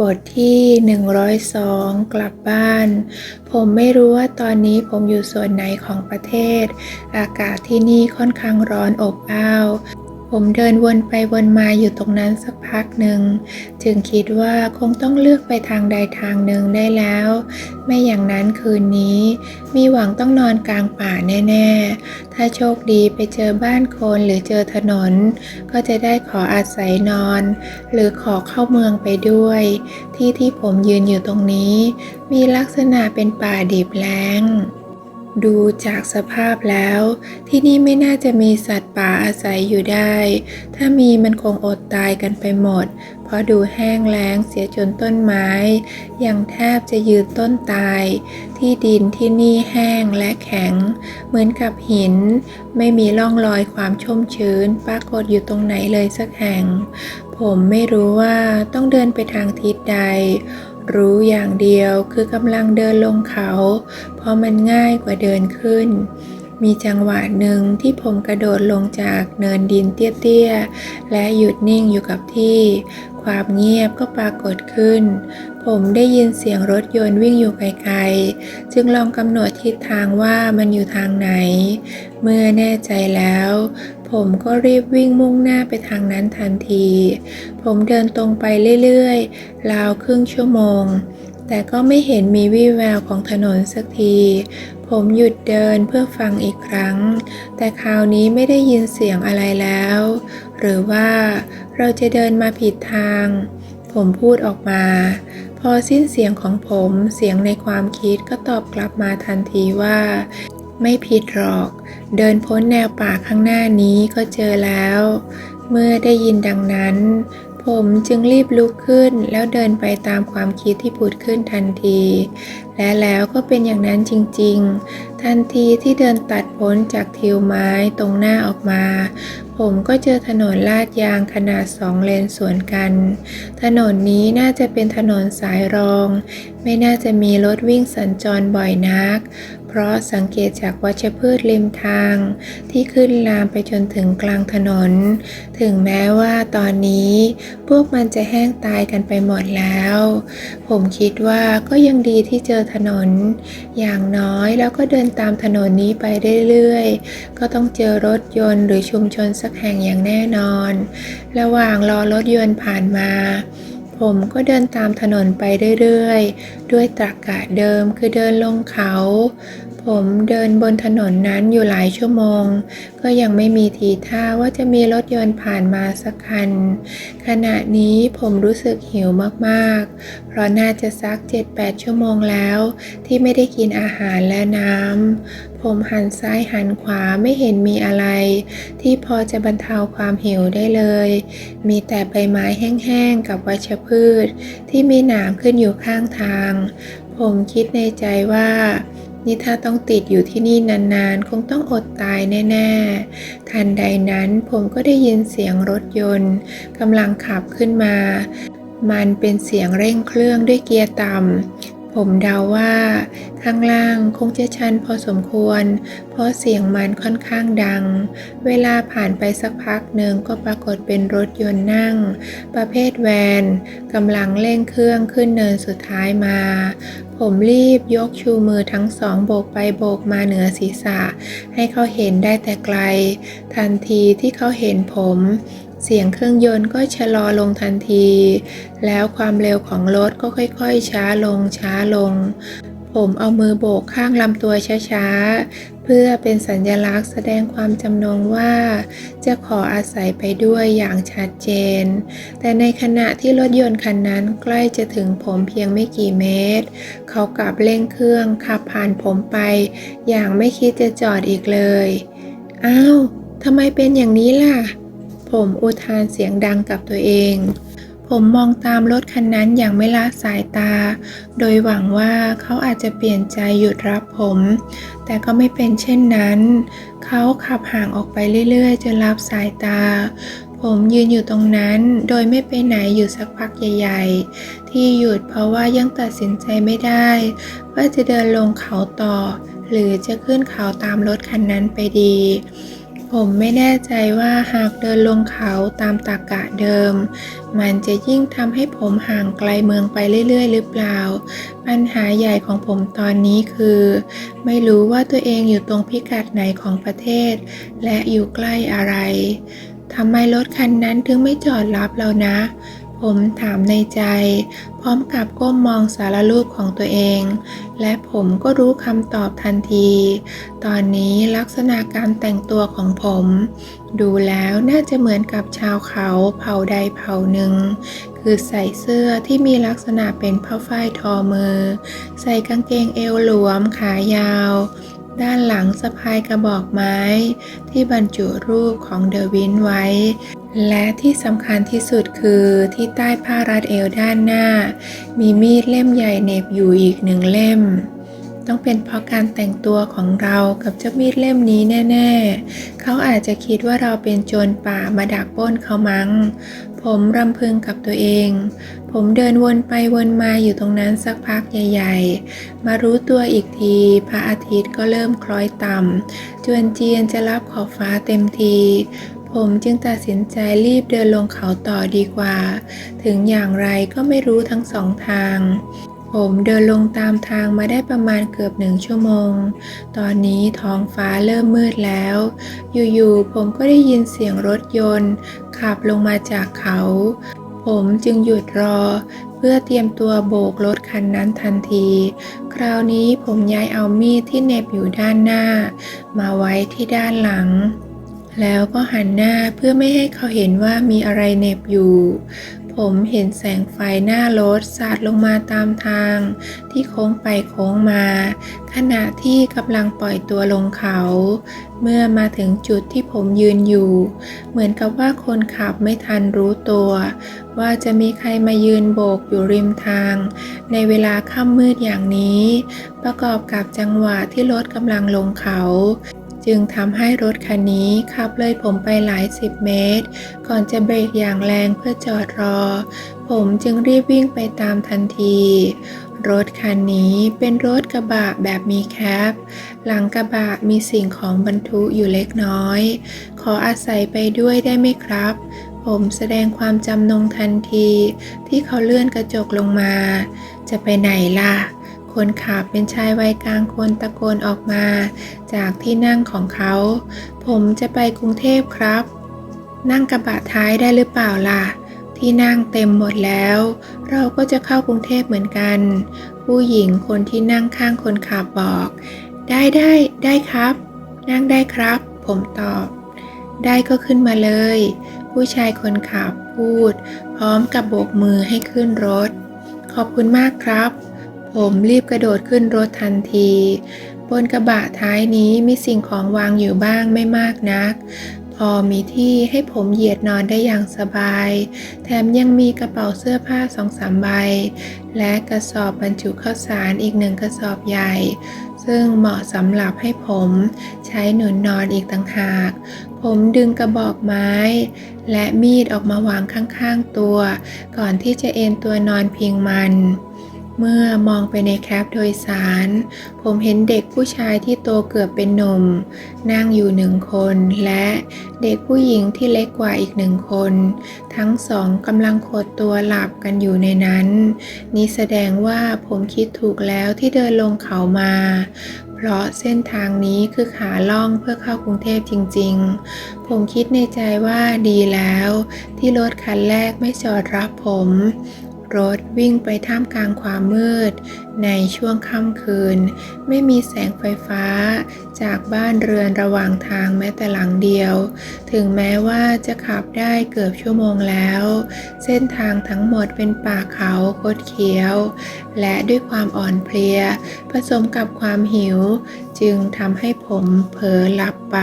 บทที่ 102 กลับบ้าน ผมไม่รู้ว่าตอนนี้ผมอยู่ส่วนไหนของประเทศ อากาศที่นี่ค่อนข้างร้อนอบอ้าว ผมเดินวนไปวนมาอยู่ตรงนั้นสักพักหนึ่ง จึงคิดว่าคงต้องเลือกไปทางใดทางหนึ่งได้แล้ว ไม่อย่างนั้นคืนนี้ มีหวังต้องนอนกลางป่าแน่ ๆ ถ้าโชคดีไปเจอบ้านคนหรือเจอถนน ก็จะได้ขออาศัยนอน หรือขอเข้าเมืองไปด้วย ที่ที่ผมยืนอยู่ตรงนี้ มีลักษณะเป็นป่าดิบแล้ง ดูจากสภาพแล้ว ที่นี่ไม่น่าจะมีสัตว์ป่าอาศัยอยู่ได้ ถ้ามีมันคงอดตายกันไปหมด เพราะดูแห้งแล้งเสียจนต้นไม้ยังแทบจะยืนต้นตาย ที่ดินที่นี่แห้งและแข็ง เหมือนกับหิน ไม่มีร่องรอยความชุ่มชื้น ปรากฏอยู่ตรงไหนเลยสักแห่ง ผมไม่รู้ว่าต้องเดินไปทางทิศใด รู้อย่างเดียวคือกำลังเดินลงเขา เพราะมันง่ายกว่าเดินขึ้น มีจังหวะหนึ่งที่ผมกระโดดลงจากเนินดินเตี้ยๆ และหยุดนิ่งอยู่กับที่ ความเงียบก็ปรากฏขึ้น ผมได้ยินเสียงรถยนต์วิ่งอยู่ไกลๆ จึงลองกำหนดทิศทางว่ามันอยู่ทางไหน เมื่อแน่ใจแล้ว ผมก็รีบวิ่งมุ่งหน้าไปทางนั้นทันที ผมเดินตรงไปเรื่อยๆ ราวครึ่งชั่วโมง แต่ก็ไม่เห็นมีวี่แววของถนนสักที ผมหยุดเดินเพื่อฟังอีกครั้ง แต่คราวนี้ไม่ได้ยินเสียงอะไรแล้ว หรือว่าเราจะเดินมาผิดทาง ผมพูดออกมา พอสิ้นเสียงของผมเสียงในความคิดก็ตอบกลับมาทันทีว่าไม่ผิดหรอก เดินพ้นแนวป่าข้างหน้านี้ก็เจอแล้ว เมื่อได้ยินดังนั้น ผมจึงรีบลุกขึ้นแล้วเดินไปตามความคิดที่ผุดขึ้นทันที และแล้วก็เป็นอย่างนั้นจริง ๆ ทันทีที่เดินตัดพ้นจากทิวไม้ตรงหน้าออกมา ผมก็เจอถนนลาดยางขนาดสองเลนสวนกัน ถนนนี้น่าจะเป็นถนนสายรอง ไม่น่าจะมีรถวิ่งสัญจรบ่อยนัก เพราะสังเกตจากวัชพืชริมทาง ที่ขึ้นลามไปจนถึงกลางถนน ถึงแม้ว่าตอนนี้ พวกมันจะแห้งตายกันไปหมดแล้ว ผมคิดว่าก็ยังดีที่เจอถนน อย่างน้อยแล้วก็เดินตามถนนนี้ไปเรื่อยๆ ก็ต้องเจอรถยนต์หรือชุมชนสักแห่งอย่างแน่นอน ระหว่างรอรถยนต์ผ่านมา ผมก็เดินตามถนนไปเรื่อยๆ ด้วยตรรกะเดิมคือเดินลงเขา ผมเดินบนถนนนั้นอยู่หลายชั่วโมง ก็ยังไม่มีทีท่าว่าจะมีรถยนต์ผ่านมาสักคัน ขณะนี้ผมรู้สึกหิวมากๆ เพราะน่าจะสัก 7-8 ชั่วโมงแล้ว ที่ไม่ได้กินอาหารและน้ำ ผมหันซ้ายหันขวาไม่เห็นมีอะไร ที่พอจะบรรเทาความหิวได้เลย มีแต่ใบไม้แห้งๆกับวัชพืช ที่มีหนามขึ้นอยู่ข้างทาง ผมคิดในใจว่านี่ถ้าต้องติดอยู่ที่นี่นานๆ คงต้องอดตายแน่ๆ ทันใดนั้นผมก็ได้ยินเสียงรถยนต์กำลังขับขึ้นมา มันเป็นเสียงเร่งเครื่องด้วยเกียร์ต่ำ ผมเดาว่า ข้างล่างคงจะชันพอสมควร เพราะเสียงมันค่อนข้างดัง เวลาผ่านไปสักพักหนึ่งก็ปรากฏเป็นรถยนต์นั่ง ประเภทแวนกำลังเร่งเครื่องขึ้นเนินสุดท้ายมา ผมรีบยกชูมือทั้งสองโบกไปโบกมาเหนือศีรษะ ให้เขาเห็นได้แต่ไกล ทันทีที่เขาเห็นผม เสียงเครื่องยนต์ก็ชะลอลงทันที แล้วความเร็วของรถก็ค่อยๆ ช้าลงช้าลง ผมเอามือโบกข้างลำตัวช้าๆ เพื่อเป็นสัญลักษณ์แสดงความจำนงว่า จะขออาศัยไปด้วยอย่างชัดเจน แต่ในขณะที่รถยนต์คันนั้นใกล้จะถึงผมเพียงไม่กี่เมตร เขากลับเร่งเครื่องขับผ่านผมไป อย่างไม่คิดจะจอดอีกเลย อ้าวทำไมเป็นอย่างนี้ล่ะ ผมอุทานเสียงดังกับตัวเอง ผมมองตามรถคันนั้นอย่างไม่ละสายตา โดยหวังว่าเขาอาจจะเปลี่ยนใจหยุดรับผม แต่ก็ไม่เป็นเช่นนั้น เขาขับห่างออกไปเรื่อยๆ จนรับสายตา ผมยืนอยู่ตรงนั้น โดยไม่ไปไหนอยู่สักพักใหญ่ ๆ ที่หยุดเพราะว่ายังตัดสินใจไม่ได้ ว่าจะเดินลงเขาต่อ หรือจะขึ้นเขาตามรถคันนั้นไปดี ผมไม่แน่ใจว่าหากเดินลงเขาตามตากะเดิม มันจะยิ่งทำให้ผมห่างไกลเมืองไปเรื่อยๆ หรือเปล่า ปัญหาใหญ่ของผมตอนนี้คือ ไม่รู้ว่าตัวเองอยู่ตรงพิกัดไหนของประเทศ และอยู่ใกล้อะไรทำไมรถคันนั้นถึงไม่จอดรับเรานะ ผมถามในใจ พร้อมกับก้มมองสารรูปของตัวเอง และผมก็รู้คำตอบทันที ตอนนี้ลักษณะการแต่งตัวของผม ดูแล้วน่าจะเหมือนกับชาวเขาเผ่าใดเผ่าหนึ่ง คือใส่เสื้อที่มีลักษณะเป็นผ้าฝ้ายทอมือ ใส่กางเกงเอวหลวมขายาว ด้านหลังสะพายกระบอกไม้ ที่บรรจุรูปของเดวินไว้ และที่สำคัญที่สุดคือที่ใต้ผ้ารัดเอวด้านหน้า มีมีดเล่มใหญ่เน็บอยู่อีกหนึ่งเล่ม ต้องเป็นเพราะการแต่งตัวของเรากับเจ้ามีดเล่มนี้แน่ ๆ เขาอาจจะคิดว่าเราเป็นโจรป่ามาดักปล้นเขามั้ง ผมรำพึงกับตัวเอง ผมเดินวนไปวนมาอยู่ตรงนั้นสักพักใหญ่ ๆ มารู้ตัวอีกที พระอาทิตย์ก็เริ่มคล้อยต่ำจวนเจียนจะรับขอบฟ้าเต็มทีผมจึงตัดสินใจรีบเดินลงเขาต่อดีกว่า ถึงอย่างไรก็ไม่รู้ทั้งสองทาง ผมเดินลงตามทางมาได้ประมาณเกือบหนึ่งชั่วโมง ตอนนี้ท้องฟ้าเริ่มมืดแล้ว อยู่ๆ ผมก็ได้ยินเสียงรถยนต์ ขับลงมาจากเขา ผมจึงหยุดรอ เพื่อเตรียมตัวโบกรถคันนั้นทันที คราวนี้ผมย้ายเอามีดที่เน็บอยู่ด้านหน้า มาไว้ที่ด้านหลังแล้วก็หันหน้าเพื่อไม่ให้เขาเห็นว่ามีอะไรเน็บอยู่ ผมเห็นแสงไฟหน้ารถสาดลงมาตามทาง ที่โค้งไปโค้งมา ขณะที่กำลังปล่อยตัวลงเขา เมื่อมาถึงจุดที่ผมยืนอยู่ เหมือนกับว่าคนขับไม่ทันรู้ตัว ว่าจะมีใครมายืนโบกอยู่ริมทาง ในเวลาค่ำมืดอย่างนี้ ประกอบกับจังหวะที่รถกำลังลงเขา จึงทำให้รถคันนี้ขับเลยผมไปหลายสิบเมตร ก่อนจะเบรกอย่างแรงเพื่อจอดรอ ผมจึงรีบวิ่งไปตามทันที รถคันนี้เป็นรถกระบะแบบมีแคป หลังกระบะมีสิ่งของบรรทุกอยู่เล็กน้อย ขออาศัยไปด้วยได้ไหมครับ ผมแสดงความจำนงทันที ที่เขาเลื่อนกระจกลงมา จะไปไหนล่ะ คนขับเป็นชายวัยกลางคนตะโกนออกมา จากที่นั่งของเขา ผมจะไปกรุงเทพครับ นั่งกระบะท้ายได้หรือเปล่าล่ะ ที่นั่งเต็มหมดแล้ว เราก็จะเข้ากรุงเทพเหมือนกัน ผู้หญิงคนที่นั่งข้างคนขับบอก ได้ได้ได้ครับ นั่งได้ครับ ผมตอบ ได้ก็ขึ้นมาเลย ผู้ชายคนขับพูด พร้อมกับโบกมือให้ขึ้นรถ ขอบคุณมากครับ ผมรีบกระโดดขึ้นรถทันที บนกระบะท้ายนี้มีสิ่งของวางอยู่บ้างไม่มากนัก พอมีที่ให้ผมเหยียดนอนได้อย่างสบาย แถมยังมีกระเป๋าเสื้อผ้าสองสามใบ และกระสอบบรรจุข้าวสารอีกหนึ่งกระสอบใหญ่ ซึ่งเหมาะสำหรับให้ผมใช้หนุนนอนอีกต่างหาก ผมดึงกระบอกไม้ และมีดออกมาวางข้างๆตัว ก่อนที่จะเอนตัวนอนพิงมัน เมื่อมองไปในแคปโดยสาร ผมเห็นเด็กผู้ชายที่โตเกือบเป็นหนุ่ม นั่งอยู่หนึ่งคน และเด็กผู้หญิงที่เล็กกว่าอีกหนึ่งคน ทั้งสองกำลังขดตัวหลับกันอยู่ในนั้น นี่แสดงว่าผมคิดถูกแล้วที่เดินลงเขามา เพราะเส้นทางนี้คือขาล่องเพื่อเข้ากรุงเทพจริง ๆ ผมคิดในใจว่าดีแล้ว ที่รถคันแรกไม่จอดรับผม รถวิ่งไปท่ามกลางความมืด ในช่วงค่ำคืน ไม่มีแสงไฟฟ้า จากบ้านเรือนระหว่างทางแม้แต่หลังเดียว ถึงแม้ว่าจะขับได้เกือบชั่วโมงแล้ว เส้นทางทั้งหมดเป็นป่าเขาคดเคี้ยว และด้วยความอ่อนเพลีย ผสมกับความหิว จึงทำให้ผมเผลอหลับไป